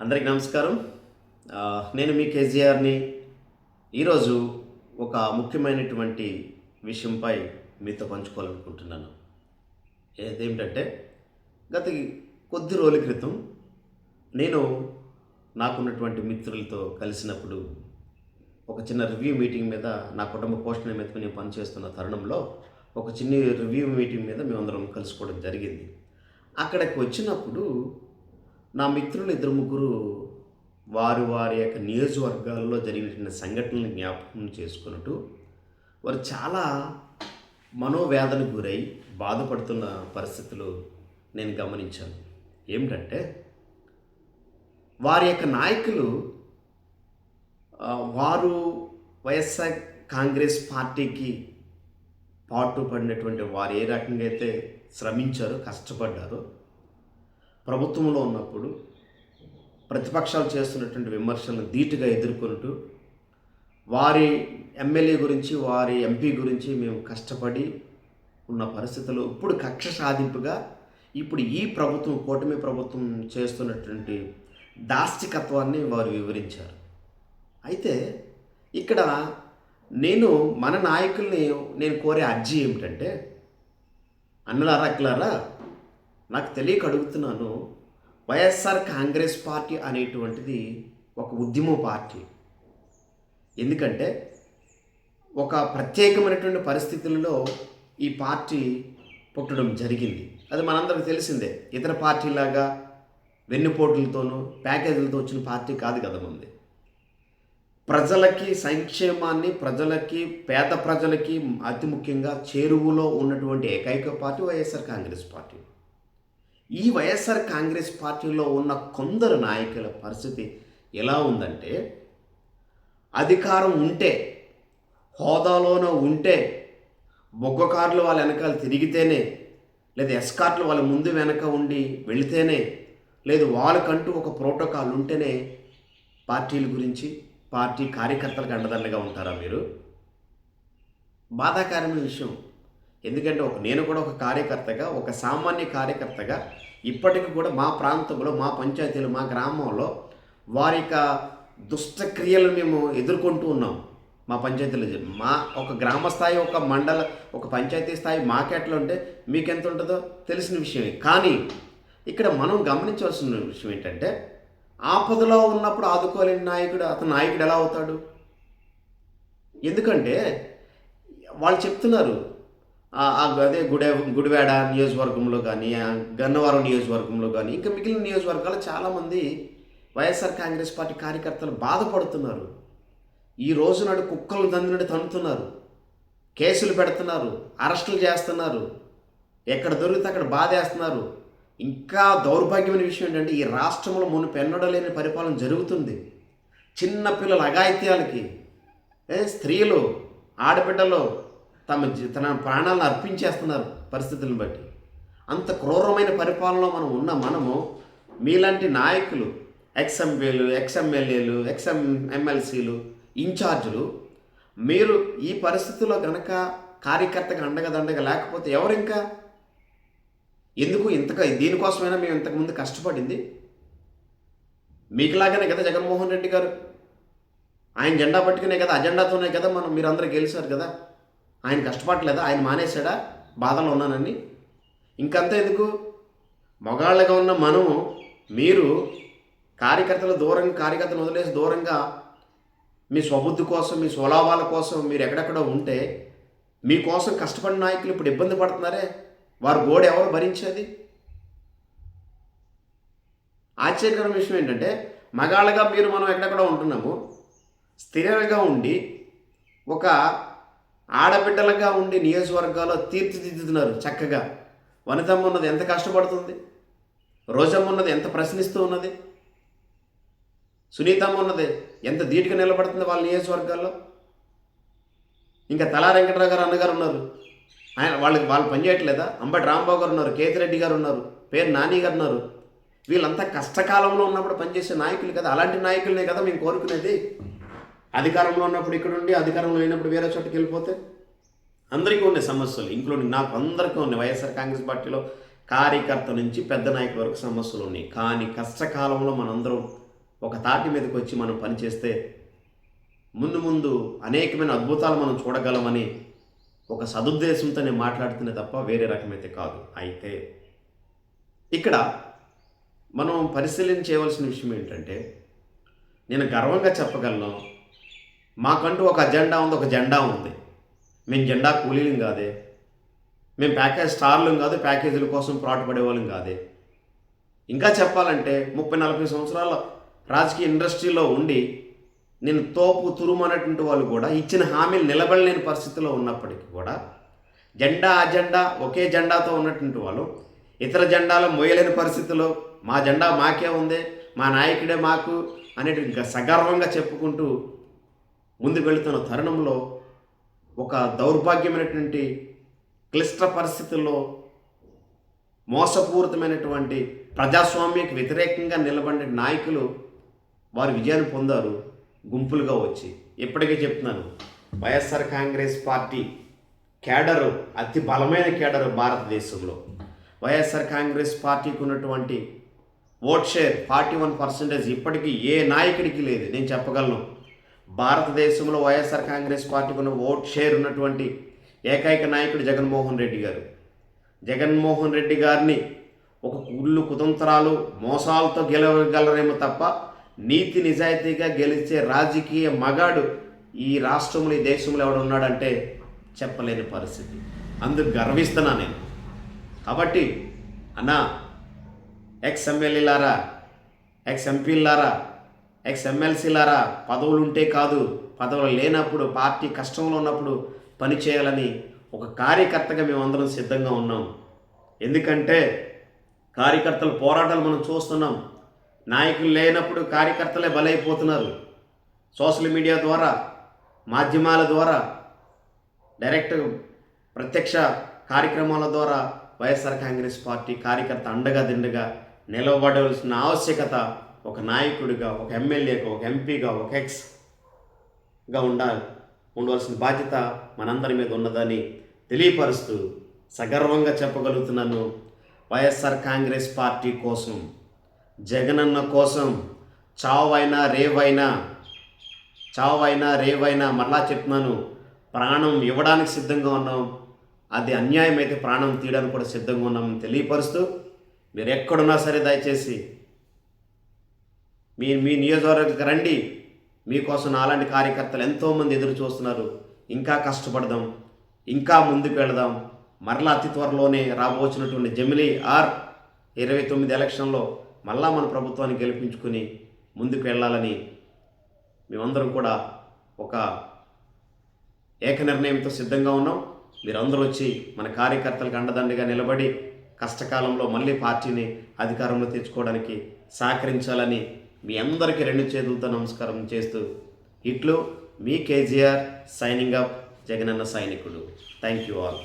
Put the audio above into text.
అందరికీ నమస్కారం. నేను మీ కేజీఆర్ని ఈరోజు ఒక ముఖ్యమైనటువంటి విషయంపై మీతో పంచుకోవాలనుకుంటున్నాను. ఏదేమిటంటే గత కొద్ది రోజుల క్రితం నేను నాకున్నటువంటి మిత్రులతో కలిసినప్పుడు ఒక చిన్న రివ్యూ మీటింగ్ మీద నా కుటుంబ పోషణ మీద నేను పనిచేస్తున్న తరుణంలో ఒక చిన్న రివ్యూ మీటింగ్ మీద మేమందరం కలుసుకోవడం జరిగింది. అక్కడికి వచ్చినప్పుడు నా మిత్రులు ఇద్దరు ముగ్గురు వారి వారి యొక్క నియోజకవర్గాల్లో జరిగిన సంఘటనలు జ్ఞాపకం చేసుకున్నట్టు వారు చాలా మనోవేదనకు గురై బాధపడుతున్న పరిస్థితులు నేను గమనించాను. ఏమిటంటే వారి యొక్క నాయకులు వారు వైఎస్ఆర్ కాంగ్రెస్ పార్టీకి పాటు పడినటువంటి వారు ఏ రకంగా అయితే శ్రమించారో కష్టపడ్డారో ప్రభుత్వంలో ఉన్నప్పుడు ప్రతిపక్షాలు చేస్తున్నటువంటి విమర్శలను ధీటుగా ఎదుర్కొంటూ వారి ఎమ్మెల్యే గురించి వారి ఎంపీ గురించి మేము కష్టపడి ఉన్న పరిస్థితుల్లో ఇప్పుడు కక్ష సాధింపుగా ఇప్పుడు ఈ ప్రభుత్వం కూటమి ప్రభుత్వం చేస్తున్నటువంటి దాష్టికత్వాన్ని వారు వివరించారు. అయితే ఇక్కడ నేను మన నాయకుల్ని నేను కోరే అర్జీ ఏమిటంటే అన్నలారా అక్కలారా నాకు తెలియక అడుగుతున్నాను వైఎస్ఆర్ కాంగ్రెస్ పార్టీ అనేటువంటిది ఒక ఉద్యమ పార్టీ. ఎందుకంటే ఒక ప్రత్యేకమైనటువంటి పరిస్థితులలో ఈ పార్టీ పుట్టడం జరిగింది. అది మనందరికి తెలిసిందే. ఇతర పార్టీలాగా వెన్నుపోటులతోనూ ప్యాకేజీలతో వచ్చిన పార్టీ కాదు కదా మంది ప్రజలకి సంక్షేమాన్ని ప్రజలకి పేద ప్రజలకి అతి ముఖ్యంగా చేరువులో ఉన్నటువంటి ఏకైక పార్టీ వైఎస్ఆర్ కాంగ్రెస్ పార్టీ. ఈ వైఎస్ఆర్ కాంగ్రెస్ పార్టీలో ఉన్న కొందరు నాయకుల పరిస్థితి ఎలా ఉందంటే అధికారం ఉంటే హోదాలోనూ ఉంటే బొగ్గ కార్లు వాళ్ళ వెనకాల తిరిగితేనే లేదా ఎస్కార్ట్లు వాళ్ళ ముందు వెనక ఉండి వెళితేనే లేదు వాళ్ళకంటూ ఒక ప్రోటోకాల్ ఉంటేనే పార్టీల గురించి పార్టీ కార్యకర్తలకు అండదండగా ఉంటారా మీరు? బాధాకరమైన విషయం. ఎందుకంటే ఒక నేను కూడా ఒక కార్యకర్తగా ఒక సామాన్య కార్యకర్తగా ఇప్పటికి కూడా మా ప్రాంతంలో మా పంచాయతీలో మా గ్రామంలో వారి యొక్క దుష్టక్రియలు మేము ఎదుర్కొంటూ ఉన్నాం. మా పంచాయతీలో మా ఒక గ్రామ స్థాయి ఒక మండల ఒక పంచాయతీ స్థాయి మాకెట్లా ఉంటే మీకు ఎంత ఉంటుందో తెలిసిన విషయమే. కానీ ఇక్కడ మనం గమనించవలసిన విషయం ఏంటంటే ఆపదలో ఉన్నప్పుడు ఆదుకోలేని నాయకుడు అతను నాయకుడు ఎలా అవుతాడు? ఎందుకంటే వాళ్ళు చెప్తున్నారు అదే గుడే గుడివాడ నియోజకవర్గంలో కానీ గన్నవరం నియోజకవర్గంలో కానీ ఇంకా మిగిలిన నియోజకవర్గాలు చాలామంది వైఎస్ఆర్ కాంగ్రెస్ పార్టీ కార్యకర్తలు బాధపడుతున్నారు. ఈ రోజు నాడు కుక్కలు దందినట్టు తన్నుతున్నారు. కేసులు పెడుతున్నారు. అరెస్టులు చేస్తున్నారు. ఎక్కడ దొరికితే అక్కడ బాధేస్తున్నారు. ఇంకా దౌర్భాగ్యమైన విషయం ఏంటంటే ఈ రాష్ట్రంలో మును పెన్నడలేని పరిపాలన జరుగుతుంది. చిన్న పిల్లల అఘాయిత్యాలకి ఏ స్త్రీలు ఆడబిడ్డలు తమ తన ప్రాణాలను అర్పించేస్తున్నారు పరిస్థితులను బట్టి. అంత క్రూరమైన పరిపాలనలో మనం ఉన్న మనము మీలాంటి నాయకులు ఎక్స్ఎంపీలు ఎక్స్ఎమ్మెల్యేలు ఎక్స్ఎం ఎమ్మెల్సీలు ఇన్ఛార్జులు మీరు ఈ పరిస్థితుల్లో కనుక కార్యకర్తగా అండగా దండగా లేకపోతే ఎవరు ఇంకా ఎందుకు ఇంతగా దీనికోసమైనా మేము ఇంతకుముందు కష్టపడింది? మీకులాగానే కదా జగన్మోహన్ రెడ్డి గారు? ఆయన జెండా పట్టుకునే కదా అజెండాతోనే కదా మనం మీరందరూ గెలిచారు కదా? ఆయన కష్టపడలేదా ఆయన మానేశాడా? బాధలో ఉన్నానని. ఇంకంతా ఎందుకు? మగాళ్ళగా ఉన్న మనం మీరు కార్యకర్తలు దూరంగా కార్యకర్తలు వదిలేసి దూరంగా మీ స్వబుద్ధి కోసం మీ స్వలాభాల కోసం మీరు ఎక్కడెక్కడో ఉంటే మీకోసం కష్టపడిన నాయకులు ఇప్పుడు ఇబ్బంది పడుతున్నారే? వారు గోడ ఎవరు భరించేది? ఆశ్చర్యకరమైన విషయం ఏంటంటే మగాళ్ళగా మీరు మనం ఎక్కడెక్కడో ఉంటున్నాము స్థిరంగా ఉండి ఒక ఆడబిడ్డలుగా ఉండి నియోజకవర్గాల్లో తీర్చిదిద్దుతున్నారు చక్కగా. వనితమ్మ ఉన్నది ఎంత కష్టపడుతుంది? రోజమ్మ ఉన్నది ఎంత ప్రశ్నిస్తూ ఉన్నది? సునీతమ్మ ఉన్నది ఎంత ధీటుగా నిలబడుతుంది వాళ్ళ నియోజకవర్గాల్లో? ఇంకా తలా వెంకటరావు గారు అన్నగారు ఉన్నారు. ఆయన వాళ్ళకి వాళ్ళు పనిచేయట్లేదా అంబటి రాంబాబు గారు ఉన్నారు కేతిరెడ్డి గారు ఉన్నారు పేరు నాని గారు ఉన్నారు. వీళ్ళంతా కష్టకాలంలో ఉన్నప్పుడు పనిచేసే నాయకులు కదా అలాంటి నాయకులనే కదా మేము కోరుకునేది. అధికారంలో ఉన్నప్పుడు ఇక్కడ ఉండి అధికారంలో లేనప్పుడు వేరే చోటుకి వెళ్ళిపోతే? అందరికీ ఉండే సమస్యలు ఇంక్లూడింగ్ నాకు అందరికీ ఉన్నాయి వైఎస్ఆర్ కాంగ్రెస్ పార్టీలో కార్యకర్త నుంచి పెద్ద నాయకుల వరకు సమస్యలు ఉన్నాయి. కానీ కష్టకాలంలో మనందరం ఒక తాటి మీదకి వచ్చి మనం పనిచేస్తే ముందు ముందు అనేకమైన అద్భుతాలు మనం చూడగలమని ఒక సదుద్దేశంతో నేను మాట్లాడుతున్నా తప్ప వేరే రకమైతే కాదు. అయితే ఇక్కడ మనం పరిశీలన చేయవలసిన విషయం ఏంటంటే నేను గర్వంగా చెప్పగలను మాకంటూ ఒక అజెండా ఉంది ఒక జెండా ఉంది. మేము జెండా కూలీలం కాదే. మేము ప్యాకేజ్ స్టార్లం కాదు ప్యాకేజీల కోసం పాటుపడేవాళ్ళం కాదే. ఇంకా చెప్పాలంటే ముప్పై నలభై సంవత్సరాల రాజకీయ ఇండస్ట్రీలో ఉండి నేను తోపు తురుము అనేటువంటి వాళ్ళు కూడా ఇచ్చిన హామీలు నిలబడలేని పరిస్థితిలో ఉన్నప్పటికీ కూడా జెండా అజెండా ఒకే జెండాతో ఉన్నటువంటి వాళ్ళు ఇతర జెండాలు మోయలేని పరిస్థితిలో మా జెండా మాకే ఉంది మా నాయకుడే మాకు అనేటువంటి ఇంకా సగర్వంగా చెప్పుకుంటూ ముందు వెళుతున్న తరుణంలో ఒక దౌర్భాగ్యమైనటువంటి క్లిష్ట పరిస్థితుల్లో మోసపూరితమైనటువంటి ప్రజాస్వామ్యకు వ్యతిరేకంగా నిలబడిన నాయకులు వారు విజయాన్ని పొందారు గుంపులుగా వచ్చి. ఇప్పటికే చెప్తున్నాను వైఎస్ఆర్ కాంగ్రెస్ పార్టీ కేడరు అతి బలమైన కేడరు భారతదేశంలో. వైఎస్ఆర్ కాంగ్రెస్ పార్టీకి ఉన్నటువంటి vote share forty one percentage ఇప్పటికీ ఏ నాయకుడికి లేదు. నేను చెప్పగలను భారతదేశంలో వైఎస్ఆర్ కాంగ్రెస్ పార్టీకి ఉన్న ఓట్ షేర్ ఉన్నటువంటి ఏకైక నాయకుడు జగన్మోహన్ రెడ్డి గారు. జగన్మోహన్ రెడ్డి గారిని ఒక కుళ్ళు కుతంత్రాలు మోసాలతో గెలవగలరేమో తప్ప నీతి నిజాయితీగా గెలిచే రాజకీయ మగాడు ఈ రాష్ట్రంలో ఈ దేశంలో ఎవడు ఉన్నాడంటే చెప్పలేని పరిస్థితి. అందుకు గర్విస్తున్నా నేను. కాబట్టి అన్నా ఎక్స్ ఎమ్మెల్యేలారా ఎక్స్ ఎంపీలారా ఎక్స్ ఎమ్మెల్సీలారా పదవులు ఉంటే కాదు పదవులు లేనప్పుడు పార్టీ కష్టంలో ఉన్నప్పుడు పని చేయాలని ఒక కార్యకర్తగా మేమందరం సిద్ధంగా ఉన్నాం. ఎందుకంటే కార్యకర్తల పోరాటాలు మనం చూస్తున్నాం. నాయకులు లేనప్పుడు కార్యకర్తలే బలైపోతున్నారు. సోషల్ మీడియా ద్వారా మాధ్యమాల ద్వారా డైరెక్ట్ ప్రత్యక్ష కార్యక్రమాల ద్వారా వైఎస్ఆర్ కాంగ్రెస్ పార్టీ కార్యకర్త అండగా దిండగా నిలబడవలసిన ఆవశ్యకత ఒక నాయకుడిగా ఒక ఎమ్మెల్యేగా ఒక ఎంపీగా ఒక ఎక్స్గా ఉండాలి. ఉండవలసిన బాధ్యత మనందరి మీద ఉన్నదని తెలియపరుస్తూ సగర్వంగా చెప్పగలుగుతున్నాను. వైఎస్ఆర్ కాంగ్రెస్ పార్టీ కోసం జగనన్న కోసం చావైనా రేవైనా చావైనా రేవైనా మరలా చెప్తున్నాను. ప్రాణం ఇవ్వడానికి సిద్ధంగా ఉన్నాం. అది అన్యాయం అయితే ప్రాణం తీయడానికి కూడా సిద్ధంగా ఉన్నామని తెలియపరుస్తూ మీరు ఎక్కడున్నా సరే దయచేసి మీ మీ నియోజకవర్గానికి రండి. మీకోసం అలాంటి కార్యకర్తలు ఎంతోమంది ఎదురు చూస్తున్నారు. ఇంకా కష్టపడదాం. ఇంకా ముందుకు వెళదాం. మరలా అతి త్వరలోనే రాబోచినటువంటి జమిలీ ఆర్ ఇరవై తొమ్మిది ఎలక్షన్లో మళ్ళా మన ప్రభుత్వాన్ని గెలిపించుకుని ముందుకు వెళ్ళాలని మేమందరం కూడా ఒక ఏక నిర్ణయంతో సిద్ధంగా ఉన్నాం. మీరందరూ వచ్చి మన కార్యకర్తలకు అండదండగా నిలబడి కష్టకాలంలో మళ్ళీ పార్టీని అధికారంలో తెచ్చుకోవడానికి సహకరించాలని మీ అందరికీ రెండు చేతులతో నమస్కారం చేస్తూ ఇట్లు మీ కేజీఆర్ సైనింగ్ అప్ జగనన్న సైనికుడు థ్యాంక్ యూ ఆల్